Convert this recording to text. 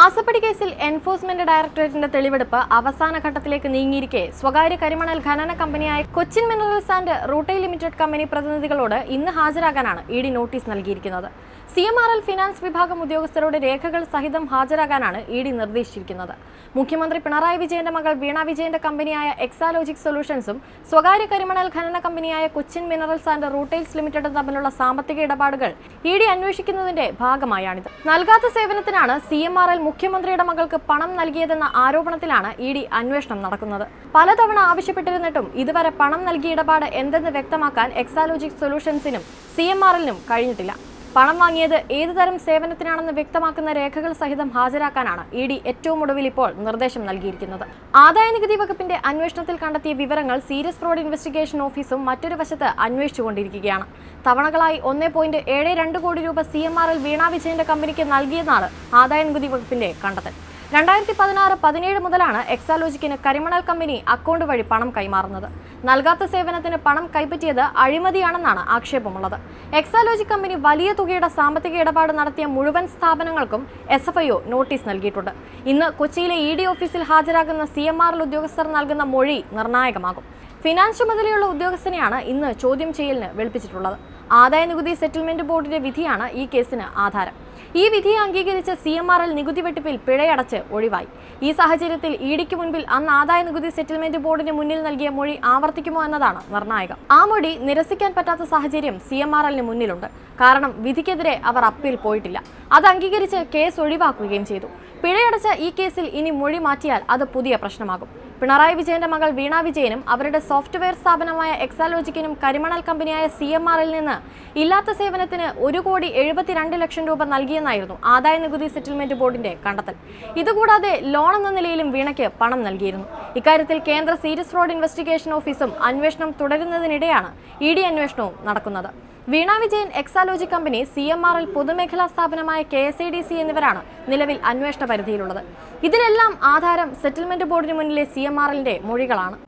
മാസപ്പടി കേസിൽ എൻഫോഴ്സ്മെന്റ് ഡയറക്ടറേറ്റിന്റെ തെളിവെടുപ്പ് അവസാന ഘട്ടത്തിലേക്ക് നീങ്ങിയിരിക്കെ. സ്വകാര്യ കരിമണൽ ഖനന കമ്പനിയായ Cochin minerals and rutile limited company പ്രതിനിധികളോട് ഇന്ന് ഹാജരാകാനാണ് ഇ ഡി നോട്ടീസ് നൽകിയിരിക്കുന്നത്. C M R L finance വിഭാഗം ഉദ്യോഗസ്ഥരുടെ രേഖകൾ സഹിതം ഹാജരാകാനാണ് ഇ ഡി നിർദ്ദേശിച്ചിരിക്കുന്നത്. മുഖ്യമന്ത്രി പിണറായി വിജയന്റെ മകൾ വീണ വിജയന്റെ കമ്പനിയായ എക്സാലോജിക് സൊല്യൂഷൻസും സ്വകാര്യ കരിമണൽ ഖനന കമ്പനിയായ കൊച്ചിൻ മിനറൽസ് ആൻഡ് റൂട്ടെയിൽസ് ലിമിറ്റഡും തമ്മിലുള്ള സാമ്പത്തിക ഇടപാടുകൾ ഇ ഡി അന്വേഷിക്കുന്നതിന്റെ ഭാഗമായാണിത്. നൽകാത്ത സേവനത്തിനാണ് സി എം ആർ എൽ മുഖ്യമന്ത്രിയുടെ മകൾക്ക് പണം നൽകിയതെന്ന ആരോപണത്തിലാണ് ഇ ഡി അന്വേഷണം നടക്കുന്നത്. പലതവണ ആവശ്യപ്പെട്ടിരുന്നിട്ടും ഇതുവരെ പണം നൽകിയ ഇടപാട് എന്തെന്ന് വ്യക്തമാക്കാൻ എക്സാലോജിക് സൊല്യൂഷൻസിനും സി എം ആർ എല്ലിനും കഴിഞ്ഞിട്ടില്ല. പണം വാങ്ങിയത് ഏതുതരം സേവനത്തിനാണെന്ന് വ്യക്തമാക്കുന്ന രേഖകൾ സഹിതം ഹാജരാക്കാനാണ് ഇ ഡി ഏറ്റവും ഒടുവിൽ ഇപ്പോൾ നിർദ്ദേശം നൽകിയിരിക്കുന്നത്. ആദായ നികുതി വകുപ്പിന്റെ അന്വേഷണത്തിൽ കണ്ടെത്തിയ വിവരങ്ങൾ സീരിയസ് ഫ്രോഡ് ഇൻവെസ്റ്റിഗേഷൻ ഓഫീസും മറ്റൊരു വശത്ത് അന്വേഷിച്ചുകൊണ്ടിരിക്കുകയാണ്. തവണകളായി ഒന്നേ പോയിന്റ് ഏഴ് രണ്ട് കോടി രൂപ C M R L Veena വിജയന്റെ കമ്പനിക്ക് നൽകിയെന്നാണ് ആദായ നികുതി വകുപ്പിന്റെ കണ്ടെത്തൽ. രണ്ടായിരത്തി പതിനാറ് പതിനേഴ് മുതലാണ് എക്സാലോജിക്കിന് കരിമണൽ കമ്പനി അക്കൗണ്ട് വഴി പണം കൈമാറുന്നത്. നൽകാത്ത സേവനത്തിന് പണം കൈപ്പറ്റിയത് അഴിമതിയാണെന്നാണ് ആക്ഷേപമുള്ളത്. എക്സാലോജിക് കമ്പനി വലിയ തുകയുടെ സാമ്പത്തിക ഇടപാട് നടത്തിയ മുഴുവൻ സ്ഥാപനങ്ങൾക്കും എസ് എഫ് നോട്ടീസ് നൽകിയിട്ടുണ്ട്. ഇന്ന് കൊച്ചിയിലെ ഇ ഡി ഓഫീസിൽ ഹാജരാകുന്ന സി എം ഉദ്യോഗസ്ഥർ നൽകുന്ന മൊഴി നിർണായകമാകും. ഫിനാൻസ് ചുമതലയുള്ള ഉദ്യോഗസ്ഥനെയാണ് ഇന്ന് ചോദ്യം ചെയ്യലിന് വെളുപ്പിച്ചിട്ടുള്ളത്. ആദായ നികുതി സെറ്റിൽമെന്റ് ബോർഡിന്റെ വിധിയാണ് ഈ കേസിന് ആധാരം. ഈ വിധിയെ അംഗീകരിച്ച സി എം ആർ എൽ നികുതി വെട്ടിപ്പിൽ പിഴയടച്ച് ഒഴിവായി. ഈ സാഹചര്യത്തിൽ ഇഡിക്ക് മുൻപിൽ അന്ന് ആദായ നികുതി സെറ്റിൽമെന്റ് ബോർഡിന് മുന്നിൽ നൽകിയ മൊഴി ആവർത്തിക്കുമോ എന്നതാണ് നിർണായകം. ആ മൊഴി നിരസിക്കാൻ പറ്റാത്ത സാഹചര്യം സി എം ആർ എല്ലിന് മുന്നിലുണ്ട്. കാരണം വിധിക്കെതിരെ അവർ അപ്പീൽ പോയിട്ടില്ല. അത് അംഗീകരിച്ച് കേസ് ഒഴിവാക്കുകയും ചെയ്തു. പിഴയടച്ച ഈ കേസിൽ ഇനി മൊഴി മാറ്റിയാൽ അത് പുതിയ പ്രശ്നമാകും. പിണറായി വിജയന്റെ മകൾ വീണ വിജയനും അവരുടെ സോഫ്റ്റ്വെയർ സ്ഥാപനമായ എക്സാലോജിക്കിനും കരിമണൽ കമ്പനിയായ സി എം ആറിൽ നിന്ന് ഇല്ലാത്ത സേവനത്തിന് ഒരു കോടി എഴുപത്തിരണ്ട് ലക്ഷം രൂപ നൽകിയെന്നായിരുന്നു ആദായ നികുതി സെറ്റിൽമെന്റ് ബോർഡിന്റെ കണ്ടെത്തൽ. ഇതുകൂടാതെ ലോൺ എന്ന നിലയിലും വീണയ്ക്ക് പണം നൽകിയിരുന്നു. ഇക്കാര്യത്തിൽ കേന്ദ്ര സീരിയസ് ഫ്രോഡ് ഇൻവെസ്റ്റിഗേഷൻ ഓഫീസും അന്വേഷണം തുടരുന്നതിനിടെയാണ് ഇ ഡി അന്വേഷണവും നടക്കുന്നത്. Veena Vijayan Exalogic company C M R L പൊതുമേഖലാ സ്ഥാപനമായ K S I D C എന്നിവരാണ് നിലവിൽ അന്വേഷണ പരിധിയിലുള്ളത്. ഇതിനെല്ലാം ആധാരം സെറ്റിൽമെന്റ് ബോർഡിന് മുന്നിലെ സി എം ആർ എല്ലിന്റെ മൊഴികളാണ്.